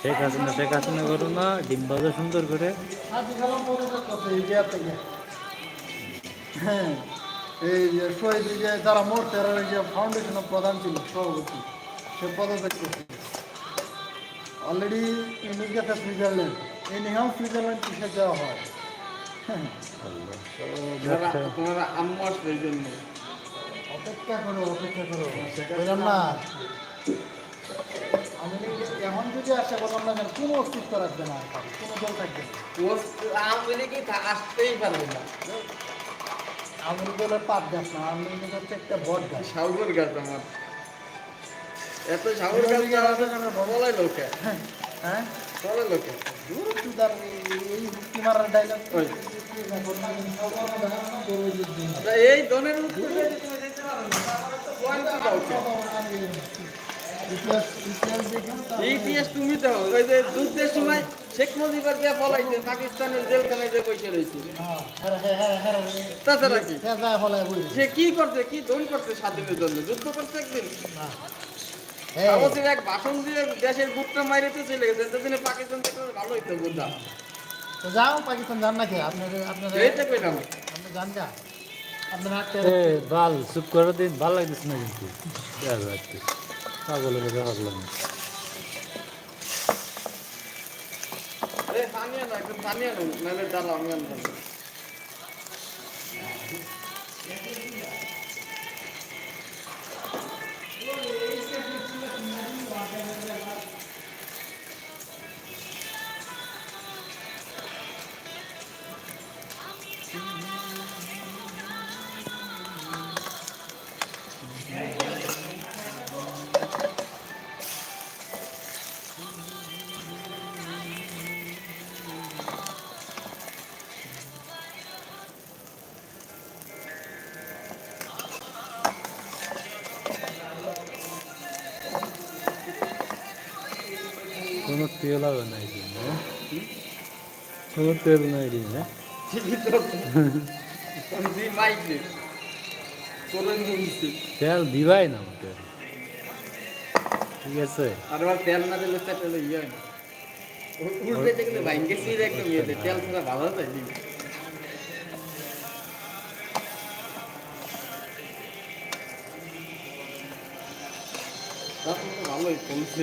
শেখ হাসিনা শেখ হাসিনা করো না ডিম ভাজা সুন্দর করে। হ্যাঁ এই শহীদ যে যারা ওই যে ফাউন্ডেশনের প্রধান ছিল সভাপতি সে পদত্যাগ করছে। অলরেডি ইন্ডিয়া গেছে সুইজারল্যান্ড এই নিয়েও সুইজারল্যান্ড কিসে যাওয়া হয়? হ্যাঁ, তোমার তোমার আম্মু জন্য। অপেক্ষা করো অপেক্ষা করো। বললাম না। আমি এখন যদি আসে বললাম না কেন, কোনো অস্তিত্ব রাখবে না। কোনো দল থাকবে না। আওয়ামী লীগই আসতেই পারবে না। আমি দলের পাট গাছ না আমি হচ্ছে একটা বট গাছ সাউর গাছ আমার। এত সাউর গাছ বলাই লোকে। হ্যাঁ বলে লোকে। দূর এই এই দনের উত্তরে ইতিহাস তুমি দাও ওই যে যুদ্ধের সময় শেখ মুজিবের দিয়ে পলাইছে পাকিস্তানের জেলখানায় যে বসে রয়েছে। তাছাড়া কি? সে কি করছে কি দন করছে স্বাধীনের জন্য? যুদ্ধ করছে একদিন। এক ভাষণ দিয়ে দেশের বুকটা মাইরেতে চলে গেছে সেদিনে পাকিস্তান থেকে ভালো হইতো বুঝা যাও পাকিস্তান যান নাকি? আপনাদের আপনাদের এইটা কইলাম আপনি যান যা। আপনার এ বাল চুপ করে দিন ভালো লাগতেছে না কিন্তু। পাগলের কথা ভাবলাম পানি আনো একদম পানি আনো নাহলে দাঁড়াও আমি আনলাম কোনো তেল হবে না এই? কোনো তেল নাই দিন নে তেল দিবাই না আমাকে ঠিক আছে আর তেল না দিলে তো একটা ইয়ে উল্টে দেখলে ভাইঙ্গে সির একদম ইয়ে তেল ছাড়া ভালো যায় ভালোই চলছে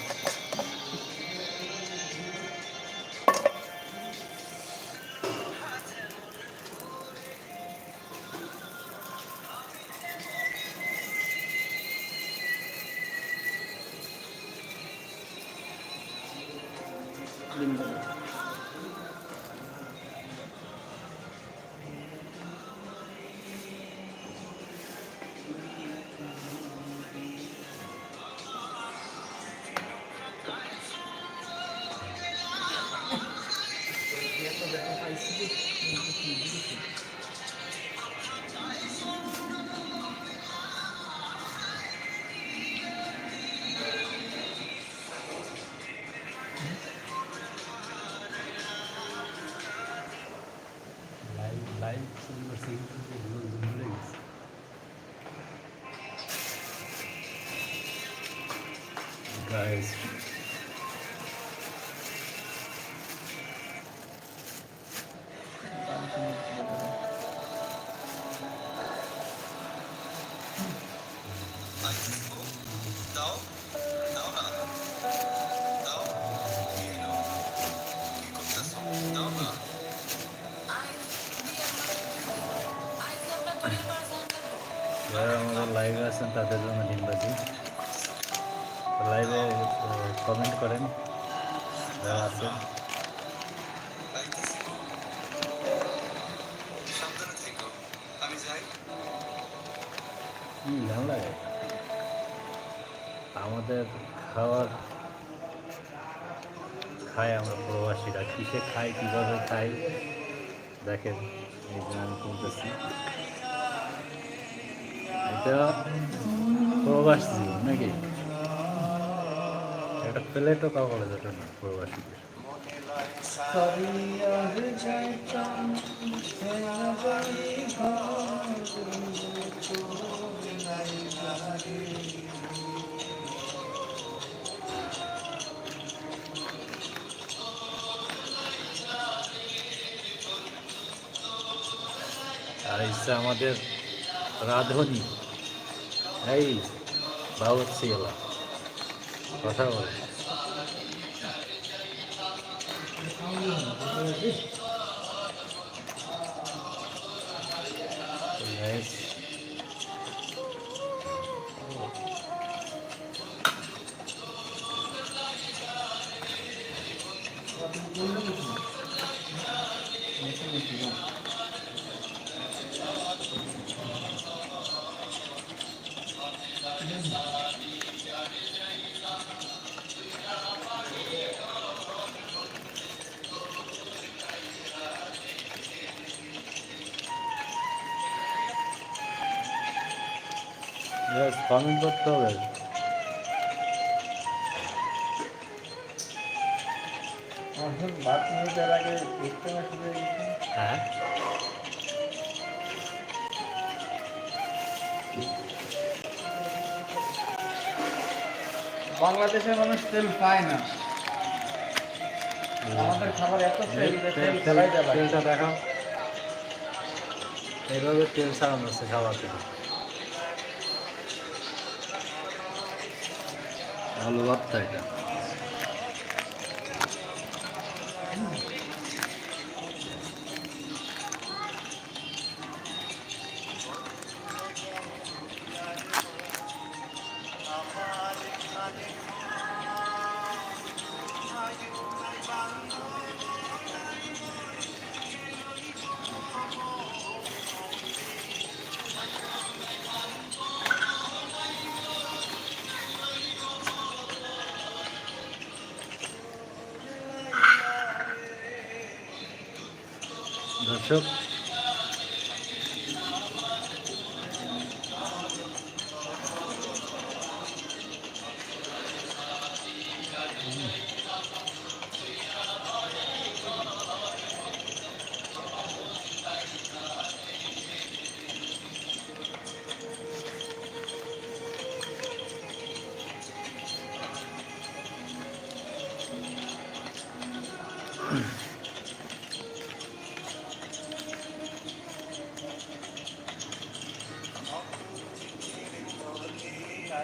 গাইস যারা আমাদের লাইভে আছেন তাদের জন্য ডিমবাজি লাইভে কমেন্ট করেন। যারা আছেন। ভালো লাগে। আমাদের খাওয়ার খাই আমরা প্রবাসীরা। কিসে খাই, কীভাবে খাই, দেখেন, এই যে আমি তুলতেছি এটা প্রবাস জীবন নাকি? একটা প্লেটও কাপড়ে যেত না প্রবাসীদের আর ইচ্ছা আমাদের রাধুনি। এই বাবুর্চি এলা। কথা বল Nice. Yes, কমেন্ট করতে হবে হয়ে বাংলাদেশের মানুষ তেল পায় না আমাদের খাবার এত তেলটা দেখাও এইভাবে তেল ছাড়ানো আছে খাওয়া থেকে আলু ভর্তা এটা দর্শক shop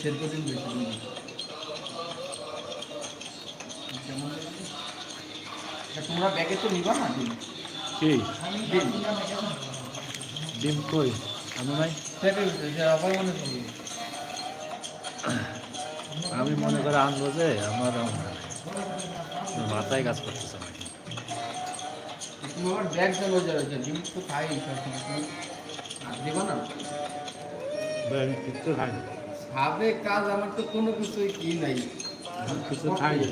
সেদ্ধ দিন বেশি দিন তোমরা ব্যাগে তো নিবা না কি? দিন ডিম? কই? আমি আবার মনে করি। আমি মনে করে আনব যে আমার মাথায় কাজ করতেছে না। তুমি আমার ব্যাগ চালো যারা ডিম তো খাই দিবা না? কিছু খাই না ভাবে কাজ আমার তো কোনো কিছুই কি নাই। কিছু খাই না